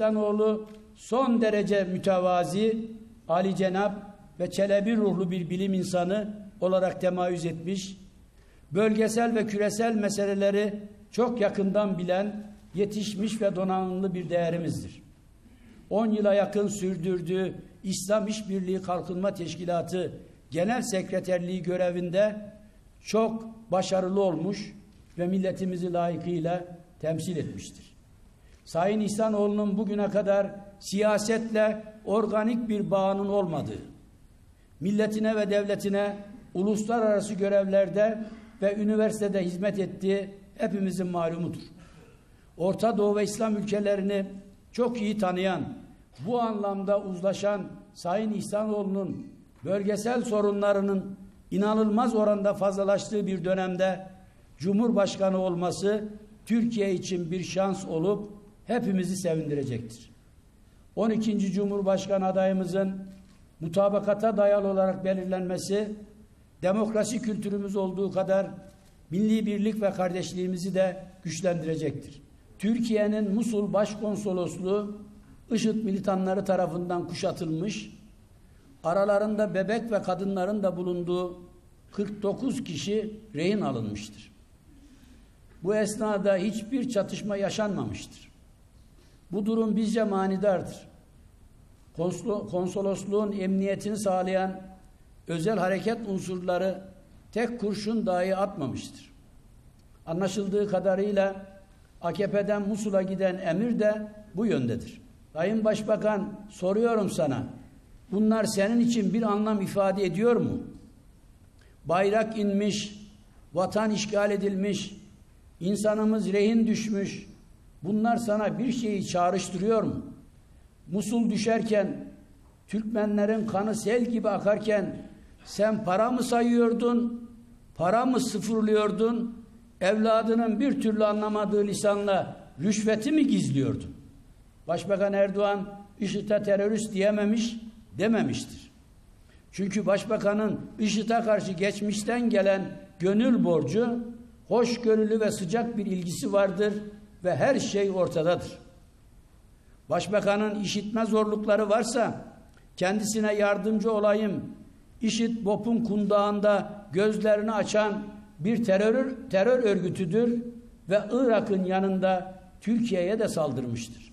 İhsanoğlu son derece mütevazi, Ali Cenab ve çelebi ruhlu bir bilim insanı olarak temayüz etmiş, bölgesel ve küresel meseleleri çok yakından bilen, yetişmiş ve donanımlı bir değerimizdir. 10 yıla yakın sürdürdüğü İslam İşbirliği Kalkınma Teşkilatı Genel Sekreterliği görevinde çok başarılı olmuş ve milletimizi layıkıyla temsil etmiştir. Sayın İhsanoğlu'nun bugüne kadar siyasetle organik bir bağının olmadığı, milletine ve devletine uluslararası görevlerde ve üniversitede hizmet ettiği hepimizin malumudur. Orta Doğu ve İslam ülkelerini çok iyi tanıyan, bu anlamda uzlaşan Sayın İhsanoğlu'nun bölgesel sorunlarının inanılmaz oranda fazlalaştığı bir dönemde Cumhurbaşkanı olması Türkiye için bir şans olup hepimizi sevindirecektir. 12. Cumhurbaşkanı adayımızın mutabakata dayalı olarak belirlenmesi demokrasi kültürümüz olduğu kadar milli birlik ve kardeşliğimizi de güçlendirecektir. Türkiye'nin Musul Başkonsolosluğu IŞİD militanları tarafından kuşatılmış, aralarında bebek ve kadınların da bulunduğu 49 kişi rehin alınmıştır. Bu esnada hiçbir çatışma yaşanmamıştır. Bu durum bizce manidardır. Konsolosluğun emniyetini sağlayan özel hareket unsurları tek kurşun dahi atmamıştır. Anlaşıldığı kadarıyla AKP'den Musul'a giden emir de bu yöndedir. Sayın Başbakan soruyorum sana, bunlar senin için bir anlam ifade ediyor mu? Bayrak inmiş, vatan işgal edilmiş, insanımız rehin düşmüş, bunlar sana bir şeyi çağrıştırıyor mu? Musul düşerken, Türkmenlerin kanı sel gibi akarken sen para mı sayıyordun, para mı sıfırlıyordun, evladının bir türlü anlamadığı lisanla rüşveti mi gizliyordun? Başbakan Erdoğan IŞİD'e terörist diyememiş, dememiştir. Çünkü başbakanın IŞİD'e karşı geçmişten gelen gönül borcu, hoşgörülü ve sıcak bir ilgisi vardır ve her şey ortadadır. Başbakanın işitme zorlukları varsa kendisine yardımcı olayım. İşit BOP'un kundağında gözlerini açan bir terör, terör örgütüdür ve Irak'ın yanında Türkiye'ye de saldırmıştır.